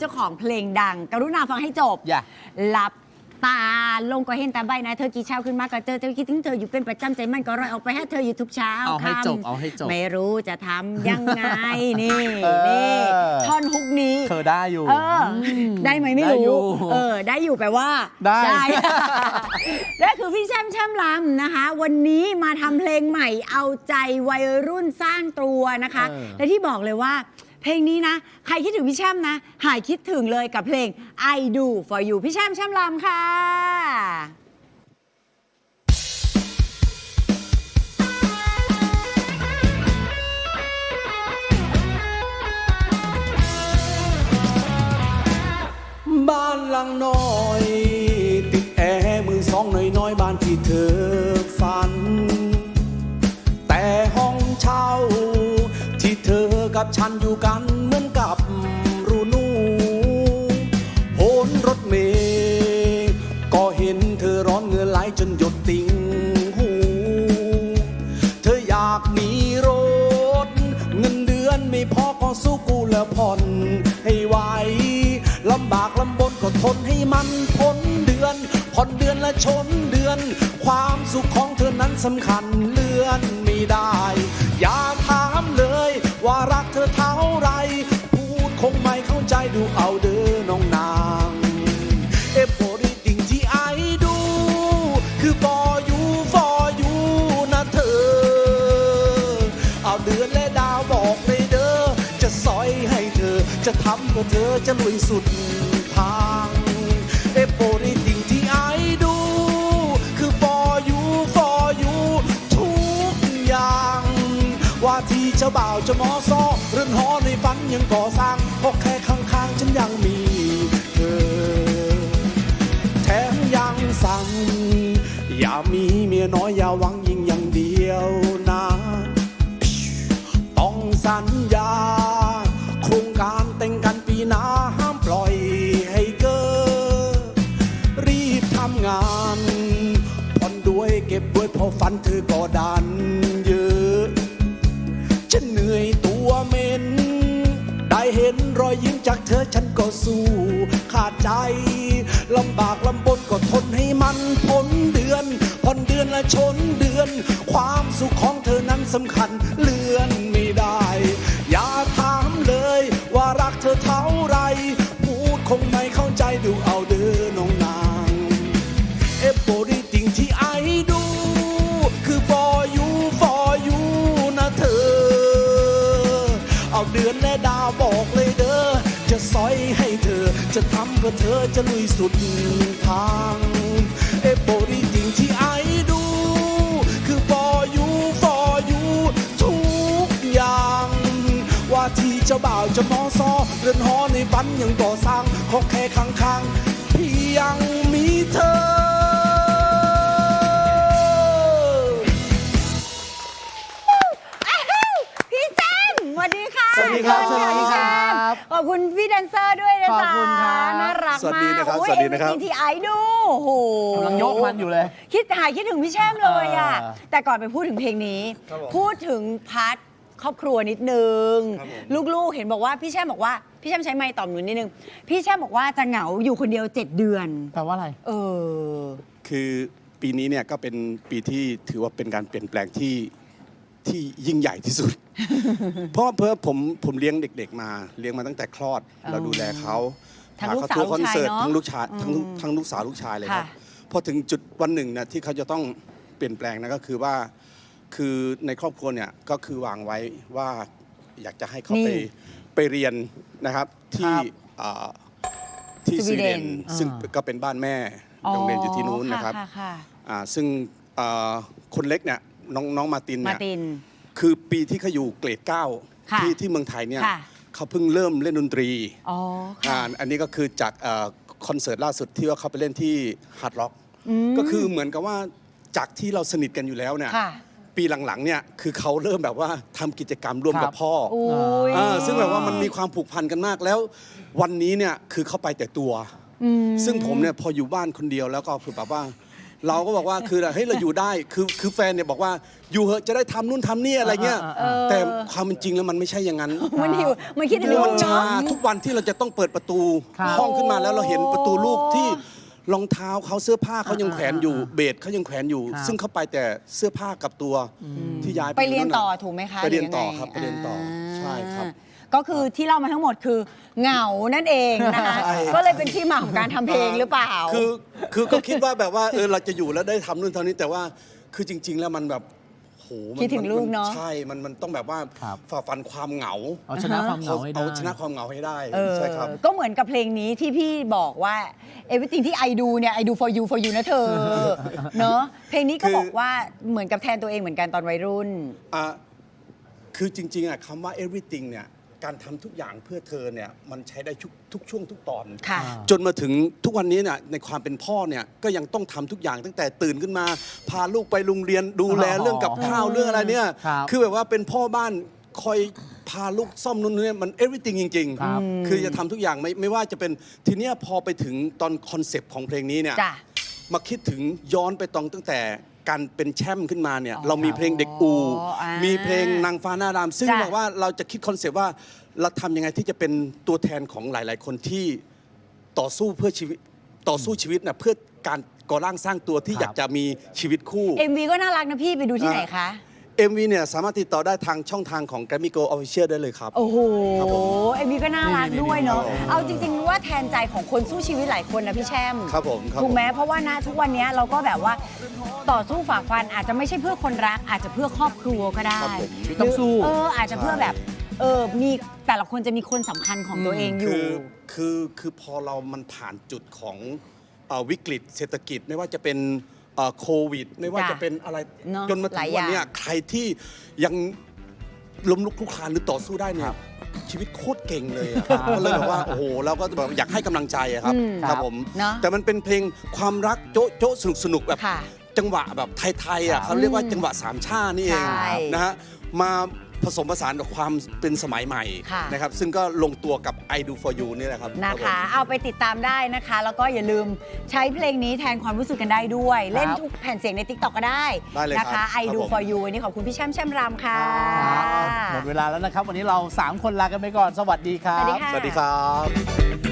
เจ้าของเพลงดัง กรุณาฟังให้จบ อย่า หลับตาลงก็เห็นแต่ใบหนะ เธอกี่เช้าขึ้นมาก็เจอเธอคิดถึงเธออยู่เป็นประจำใจมันก็รอยออกไปให้เธออยู่ทุกเช้าเอาให้ค่ำจบเอาให้จบ ไม่รู้จะทำยังไง นี่เออ นี่ท่อนฮุกนี้ เธอได้อยู่ เอออได้ไหมไม่ได้อยู่รู้ เออ ได้อยู่แปลว่า ได้นั่นคือพี่แช่มแช่มลำนะคะ วันนี้มาทำเพลงใหม่เอาใจวัยรุ่นสร้างตัวนะคะ เออ และที่บอกเลยว่า เพลงนี้นะ ใครคิดถึงพี่แช่มนะ หายคิดถึงเลยกับเพลง I Do for you พี่แช่มแช่มลำค่ะ บ้านหลังน้อย ติดแอร์มือสองน้อยน้อยๆบ้านที่เธอฝัน แต่ห้องเช่า ที่เธอกับฉันอยู่กันเหมือน ให้ไหวลำบากลำบนก็ทนให้มันพ้นเดือน ผ่อนเดือนและชนเดือน ความสุขของเธอนั้นสำคัญเลื่อนไม่ได้ อย่าถามเลยว่ารักเธอเท่าไร พูดคงไม่เข้าใจดูเอาเด ให้เธอ จะทำเพื่อเธอจะลุยสุดทางเอฟโริติ่งที่ไอดู คือ for you for you ทุกอย่าง ว่าที่เจ้าบ่าวเจะมอซอเรือนหอในฝันยังก่อสร้างเพราะแค่ เธอก็ดันเยอะ ฉันเหนื่อยตัวเหม็น ได้เห็นรอยยิ้มจากเธอฉันก็สู้ขาดใจลำบากลำบนก็ทนให้มันพ้นเดือนผ่อนเดือนละชนเดือน ความสุขของเธอนั้นสำคัญเลื่อน เอาเดือนและดาวบอกเลยเด้อ จะสอยให้เธอ จะทำเพื่อเธอจะลุยสุดทางเอโบดีติงที่ไอดู คือ for you for you ทุกอย่าง ว่าที่เจ้าบ่าวเจะมอซอเรือนหอในฝันยังก่อสร้างขอแค่ข้างๆพี่ยังมีเธอ วัสดีค่ะสวัสดีครับเชิญสวัสดีครับขอบคุณพี่แดนเซอร์ด้วยนะขอบจ๊ะคุณครับน่ารักสวัสมาดีกนะครับโอ้ยสวัสดีนะครับเอ็มที่ไอดูโอ้โหกำลังยกมันอยู่เลย คิดหายคิดถึงพี่แช่มเลยอะเออแต่ก่อนไปพูดถึงเพลงนี้ครับผมพูดถึงพาร์ทครอบครัวนิดนึงครับผมลูกๆเห็นบอกว่าพี่แช่มบอกว่าพี่แช่มใช้ไม้ตอบหนูนิดนึง พี่แช่มบอกว่าจะเหงาอยู่คนเดียว 7 เดือนแปลว่าอะไร เออ คือปีนี้เนี่ยก็เป็นปีที่ถือว่าเป็นการเปลี่ยนแปลงที่ ที่ยิ่งใหญ่ที่สุด เพราะเพื่อผมผมเลี้ยงเด็ก ๆ มาเลี้ยงมาตั้งแต่คลอดอ๋อเราดูแลเขาทั้งพลูกเขาสาวทัวร์คอนเสิร์ตลูกชายเนอะทั้งลูกชายทั้งลูกอืมทั้งลูกสาวลูกชายเลยครับค่ะพอถึงจุดวันหนึ่งเนี่ยที่เขาจะต้องเปลี่ยนแปลงนะก็คือว่า คือในครอบครัวเนี่ยก็คือวางไว้ว่าอยากจะให้เขาไปนี่ไปเรียนนะครับที่ครับอ่าที่สสวีวีเดเดนนซึ่งอ่าก็เป็นบ้านแม่โรงเรียนอยู่ที่นู้นนะครับค่ะค่ะอ่าซึ่งเอ่อคนเล็กเนี่ยน้องน้องมาตินมาเนี่ยติน คือปีที่เขาอยู่เกรดเก้าค่ะที่ที่เมืองไทยเนี่ยค่ะ เขาเพิ่งเริ่มเล่นดนตรีอ๋ออ่าค่ะอันนี้ก็คือจากเอ่อคอนเสิร์ตล่าสุดที่ว่าเขาไปเล่นที่ฮาร์ดร็อกมก็คือเหมือนกับว่าจากที่เราสนิทกันอยู่แล้วเนี่ยค่ะปีหลังๆเนี่ยคือเขาเริ่มแบบว่าทำกิจกรรมร่วมครักับบ พ่อโอ้ยอ่าซึ่งแบบว่ามันมีความผูกพันกันมากแล้ว วันนี้เนี่ยคือเขาไปแต่ตัว อืม ซึ่งผมเนี่ยพออยู่บ้านคนเดียวแล้วก็คือแบบว่า เราก็บอกว่าคือเฮ้ยเราอยู่ได้คือคือแฟนเนี่ยบอกว่าอยู่เหอะจะได้ทำนู่นทำนี่อะไรเงี้ย เออแต่ความเป็นจริงแล้วมันไม่ใช่อย่างนั้น มันหิวมันคิดถึงคือลูมันกช้าเนาะ ทุกวันที่เราจะต้องเปิดประตูครับ ห้องขึ้นมาแล้วเราเห็นประตูลูกโอ้ที่รองเท้าเขาเสื้อผ้าเขายังแขวนอยู่อ่าเบสเขายังแขวนอยู่ ครับ ซึ่งเขาไปแต่เสื้อผ้ากับตัวที่ย้ายไปเรียนนู่ะต่อถูกไหมคะไปเรียนหงต่อไงครับไปเรียนต่อใช่ครับอ่า ก็คือที่เล่ามาทั้งหมดคือเหงานั่นเองนะคะใช่ ก็เลยเป็นที่มาของการทำเพลงหรือเปล่า คือคือก็คิดว่าแบบว่าเออเราจะอยู่แล้วได้ทำนู่นทำนี่แต่ว่าคือจริง ๆ แล้วมันแบบโหมันคิดถึงลูกเนอะมัใช่มันมันต้องแบบว่าครับ ฝ่าฟันความเหงาเอาชนะความเหงาให้ได้ เอาชนะความเหงาให้ได้เออใช่ครับ ก็เหมือนกับเพลงนี้ที่พี่บอกว่า everything ที่ I do เนี่ย I do for you for you นะเธอ เนอะเพลงนี้ก็คือ บอกว่าเหมือนกับแทนตัวเองเหมือนกันตอนวัยรุ่น อะคือจริงๆอะคำว่า everything เนี่ย การทำทุกอย่างเพื่อเธอเนี่ยมันใช้ได้ทุกทุกช่วงทุกตอน ค่ะอ่าจนมาถึงทุกวันนี้เนี่ยในความเป็นพ่อเนี่ยก็ยังต้องทำทุกอย่างตั้งแต่ตื่นขึ้นมา พาลูกไปโรงเรียนดูแลอ๋อเรื่องกับข้าวเรื่องอะไรเนี่ยครับอแบบว่าเป็นพ่อบ้านคอยพาลูกซ่อมนู่นนี่มัน everything จริง ครับ ๆ คือจะทำทุกอย่างไม่ไม่ว่าจะเป็นทีเนี้ยพอไปถึงตอนคอนเซปต์ของเพลงนี้เนี่ย จ้ะ มาคิดถึงย้อนไปตอนตั้งแต่ การเป็นแชมป์ขึ้นมาเนี่ยอ๋อเรามีเพลงเด็กอู อ่ามีมีเพลงนางฟ้าหน้ารามซึ่งจ้ะ บอกว่าเราจะคิดคอนเซปต์ว่าเราทำยังไงที่จะเป็นตัวแทนของหลาย ๆ คนที่ต่อสู้เพื่อชีวิตต่อสู้ชีวิตนะเพื่อการก่อร่างสร้างตัวที่ครับ อยากจะมีชีวิตคู่ MV ก็น่ารักนะพี่ไปดูที่ไหนคะ MV เนี่ยสามารถติดต่อได้ทางช่องทางของ g r a m m y Go Official ได้เลยครับ โอ้โหครับผมเอ็มวีก็น่ารักด้วยเนาะนี่ๆๆเอาจริง ๆ ว่าแทนใจของคนสู้ชีวิตหลายคนนะพี่แช่มครับผมครับถูกไหมผมเพราะว่านะทุกวันนี้เราก็แบบว่าต่อสู้ฝ่าฟันอาจจะไม่ใช่เพื่อคนรัก อาจจะเพื่อครอบครัวก็ได้ครับผม ต้องสู้หรืเอออาจจะเพื่อแบบเออมีแต่ละคนจะมีคนสำคัญของตัวเองอยู่ คือคือคือพอเรามันผ่านจุดของเอ่อวิกฤตเศรษฐกิจไม่ว่าจะเป็น เอ่อโควิด ไม่ว่าจ้ะจะเป็นอะไรเนอะจนมาถึหลายงอวันย่างเนี้ยใครที่ยังล้มลุกคลุกคลานหรือต่อสู้ได้เนี่ยชีวิตโคตรเก่งเลยอะครับก็เลยแบบว่าโอ้โหเราก็แบบอยากให้กำลังใจอะครับอืมครับผม เนอะแต่มันเป็นเพลงความรักโจ๊ะโจ๊ะสนุกสนุกๆแบบ ค่ะ จังหวะแบบไทยๆอะครับเขาเรียกว่าจังหวะสามชานี่เองใช่ นะฮะมา ผสมผสานกับความเป็นสมัยใหม่ค่ะ นะครับซึ่งก็ลงตัวกับ I Do For You นี่แหละครับนะคะรับผมเอาไปติดตามได้นะคะ แล้วก็อย่าลืมใช้เพลงนี้แทนความรู้สึกกันได้ด้วย เล่นทุกแผ่นเสียงใน t ิ k t o k ก็ได้ได้เลยนะครัคะบ I ครับ do ผม for you วันนี้ขอบคุณพี่แช่มแช่มรามค่ะ หมดเวลาแล้วนะครับ วันนี้เรา 3 คนลากันไปก่อน สวัสดีครัสวัสดีบค่ะ สวัสดีครับ